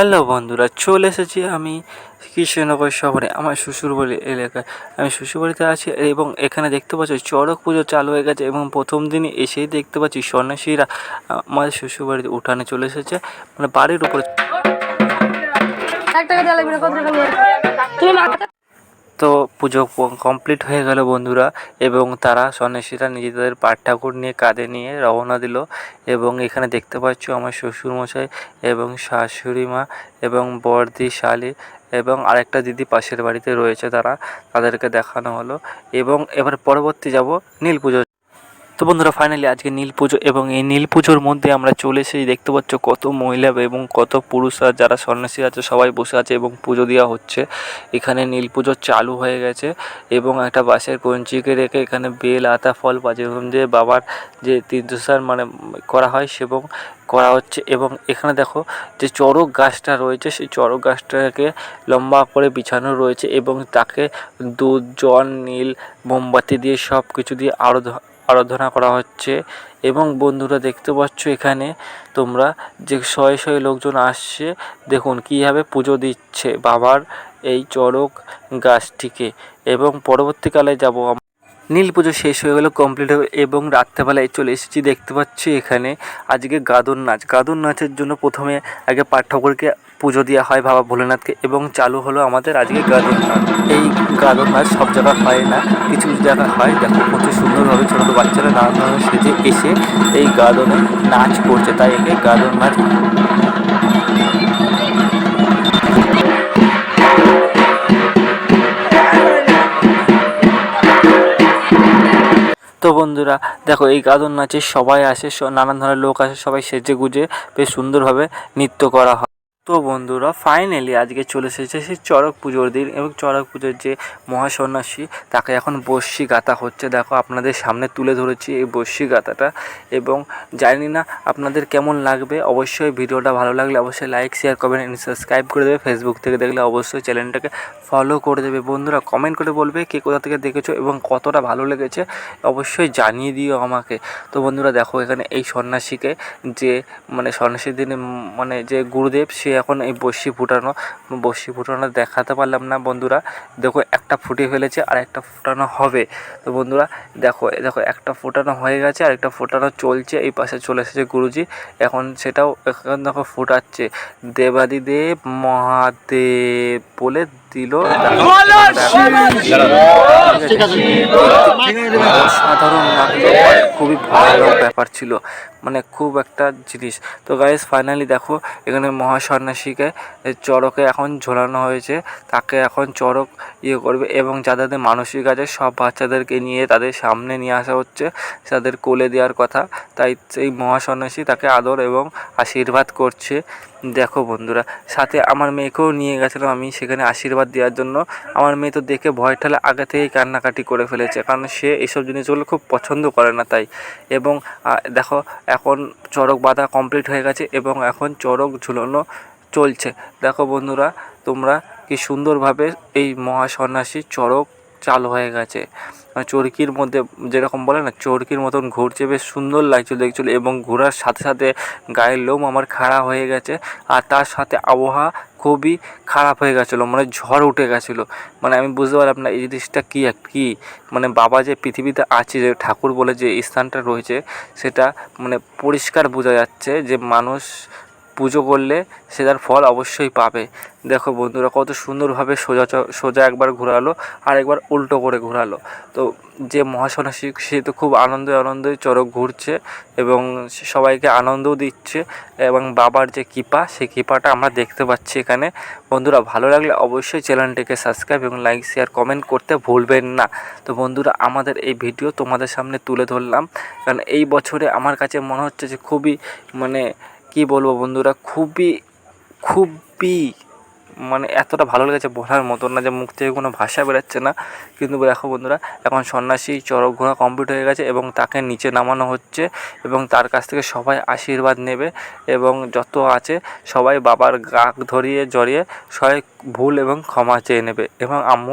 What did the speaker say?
Hello বন্ধুরা, চলে এসেছি আমি কৃষ্ণনগর শহরে, আমার শ্বশুরবাড়ি এলাকায়। আমি শ্বশুরবাড়িতে আছি এবং এখানে দেখতে পাচ্ছি চড়ক পুজো চালু হয়ে গেছে এবং প্রথম দিনই এসেই দেখতে পাচ্ছি সন্ন্যাসীরা আমাদের শ্বশুরবাড়িতে উঠানে চলে এসেছে। মানে বাড়ির উপরে পুজো কমপ্লিট হয়ে গেল বন্ধুরা এবং তারা সন্ন্যাসীরা নিজেদের পাট ঠাকুর নিয়ে কাঁধে নিয়ে রওনা দিল এবং এখানে দেখতে পাচ্ছ আমার শ্বশুরমশাই এবং শাশুড়ি মা এবং বর্দি শালি এবং আরেকটা দিদি পাশের বাড়িতে রয়েছে তারা, তাদেরকে দেখানো হলো এবং এবার পরবর্তী যাব নীল পুজো তো বন্ধুরা ফাইনালি আজকে নীল পুজো এবং এই নীল পুজোর মধ্যে আমরা চলে এসেই দেখতে পাচ্ছ কত মহিলা এবং কত পুরুষরা যারা সন্ন্যাসী আছে, সবাই বসে আছে এবং পুজো দেওয়া হচ্ছে। এখানে নীল পুজো চালু হয়ে গেছে এবং একটা বাঁশের কঞ্চিকে রেখে এখানে বেল, আতা, ফল, বাজে যে বাবার যে তীর্থস্থান মানে করা হয় সেবং করা হচ্ছে এবং এখানে দেখো যে চড়ক গাছটা রয়েছে, সেই চড়ক গাছটাকে লম্বা করে বিছানো রয়েছে এবং তাকে দুধ, জল, নীল, মোমবাতি দিয়ে সব কিছু দিয়ে আরও আরাধনা করা হচ্ছে এবং বন্ধুরা দেখতে পাচ্ছ এখানে তোমরা যে শয়ে শয়ে লোকজন আসছে, দেখুন কীভাবে পুজো দিচ্ছে বাবার এই চড়ক গাছটিকে এবং পরবর্তীকালে যাব নীল পুজো শেষ হয়ে গেলো কমপ্লিট হয়ে এবং রাত্রেবেলায় চলে এসেছি, দেখতে পাচ্ছি এখানে আজকে গাদন নাচ। গাদন নাচের জন্য প্রথমে আগে পাঠ ঠাকুরকে পুজো দেওয়া হয় বাবা ভোলেনাথকে এবং চালু হলো আমাদের আজকে গাদন নাচ এই গাদন নাচ সব জায়গায় হয় না, কিছু কিছু জায়গায় হয়। দেখো কত সুন্দরভাবে ছোটো ছোটো বাচ্চারা নানান ধরনের সেজে এসে এই গাদনে নাচ করছে, তাই একে গাদন নাচ তো বন্ধুরা, দেখো এই গাদন নাচে সবাই আসে নানান ধরনের লোক আসে, সবাই সেজে গুজে বেশ সুন্দরভাবে নৃত্য করা হয়। তো বন্ধুরা ফাইনালি আজকে চলে এসেছে সেই চড়ক পুজোর দিন এবং চড়ক পুজোর যে মহাসন্ন্যাসী, তাকে এখন বস্যি গাঁথা হচ্ছে। দেখো, আপনাদের সামনে তুলে ধরেছি এই বস্যি গাঁথাটা এবং জানি না আপনাদের কেমন লাগবে। অবশ্যই ভিডিওটা ভালো লাগলে অবশ্যই লাইক শেয়ার করবেন and সাবস্ক্রাইব করে দেবে। ফেসবুক থেকে দেখলে অবশ্যই চ্যানেলটাকে ফলো করে দেবে। বন্ধুরা কমেন্ট করে বলবে কে কোথা থেকে দেখেছ এবং কতটা ভালো লেগেছে। অবশ্যই জানিয়ে দিও আমাকে। তো বন্ধুরা, দেখো এখানে এই সন্ন্যাসীকে যে মানে সন্ন্যাসীর দিনে মানে যে গুরুদেব, সে এখন এই বসি ফুটানো বসি ফুটানো দেখাতে পারলাম না বন্ধুরা। দেখো একটা ফুটে ফেলেছে আর একটা ফুটানো হবে। তো বন্ধুরা, দেখো দেখো একটা ফুটানো হয়ে গেছে আর একটা ফুটানো চলছে, এই পাশে চলে এসেছে গুরুজি। এখন সেটাও এখন দেখো ফোটাচ্ছে। দেবাদিদেব মহাদেব বলে অসাধারণ খুবই ভালো ব্যাপার ছিল। মানে খুব একটা জিনিস। তো গাইস ফাইনালি দেখো, এখানে মহাসন্ন্যাসীকে চড়কে এখন ঝোলানো হয়েছে। তাকে এখন চড়ক ইয়ে করবে এবং যাদের মানসিক আছে, সব বাচ্চাদেরকে নিয়ে তাদের সামনে নিয়ে আসা হচ্ছে। তাদের কোলে দেওয়ার কথা। তাই সেই মহাসন্ন্যাসী তাকে আদর এবং আশীর্বাদ করছে। দেখো বন্ধুরা, সাথে আমার মেয়েকেও নিয়ে গেছিলাম আমি সেখানে আশীর্বাদ দেওয়ার জন্য। আমার মেয়ে তো দেখে ভয় ঠেলে আগে থেকেই কান্নাকাটি করে ফেলেছে, কারণ সে এইসব জিনিসগুলো খুব পছন্দ করে না তাই। এবং দেখো, এখন চড়ক বাঁধা কমপ্লিট হয়ে গেছে এবং এখন চড়ক ঝুলানো চলছে। দেখো বন্ধুরা, তোমরা কি সুন্দরভাবে এই মহাসন্ন্যাসী চড়ক চালু হয়ে গেছে। চরকির মধ্যে যেরকম বলে না, চরকির মতন ঘুরছে, বেশ সুন্দর লাগছিল দেখছিল এবং ঘোরার সাথে সাথে গায়ের লোম আমার খাড়া হয়ে গেছে আর তার সাথে আবহাওয়া খুবই খারাপ হয়ে গেছিল মানে ঝড় উঠে গেছিল। মানে আমি বুঝতে পারলাম না এই জিনিসটা কী এক কী। মানে বাবা যে পৃথিবীতে আছে, যে ঠাকুর বলে যে স্থানটা রয়েছে, সেটা মানে পরিষ্কার বোঝা যাচ্ছে যে মানুষ পুজো করলে সে তার ফল অবশ্যই পাবে। দেখো বন্ধুরা, কত সুন্দরভাবে সোজা সোজা একবার ঘোরালো, আর একবার উল্টো করে ঘোরালো। তো যে মহাসন্ন্যাসী, সে তো খুব আনন্দে আনন্দে চড়ক ঘুরছে এবং সবাইকে আনন্দও দিচ্ছে এবং বাবার যে কৃপা সেই কৃপাটা আমরা দেখতে পাচ্ছি এখানে। বন্ধুরা, ভালো লাগলে অবশ্যই চ্যানেলটিকে সাবস্ক্রাইব এবং লাইক, শেয়ার, কমেন্ট করতে ভুলবেন না। তো বন্ধুরা, আমাদের এই ভিডিও তোমাদের সামনে তুলে ধরলাম। কারণ এই বছরে আমার কাছে মনে হচ্ছে যে খুবই মানে কি বলব বন্ধুরা, খুবই খুবই মানে এতটা ভালো লেগেছে বলার মতো না যে মুখ থেকে কোনো ভাষা বেরোচ্ছে না। কিন্তু দেখো বন্ধুরা, এখন সন্ন্যাসী চড়ক ঘোড়া কমপ্লিট হয়ে গেছে এবং তাকে নিচে নামানো হচ্ছে এবং তার কাছ থেকে সবাই আশীর্বাদ নেবে এবং যত আছে সবাই বাবার গাক ধরিয়ে জড়িয়ে সবাই ভুল এবং ক্ষমা চেয়ে নেবে এবং আম্মু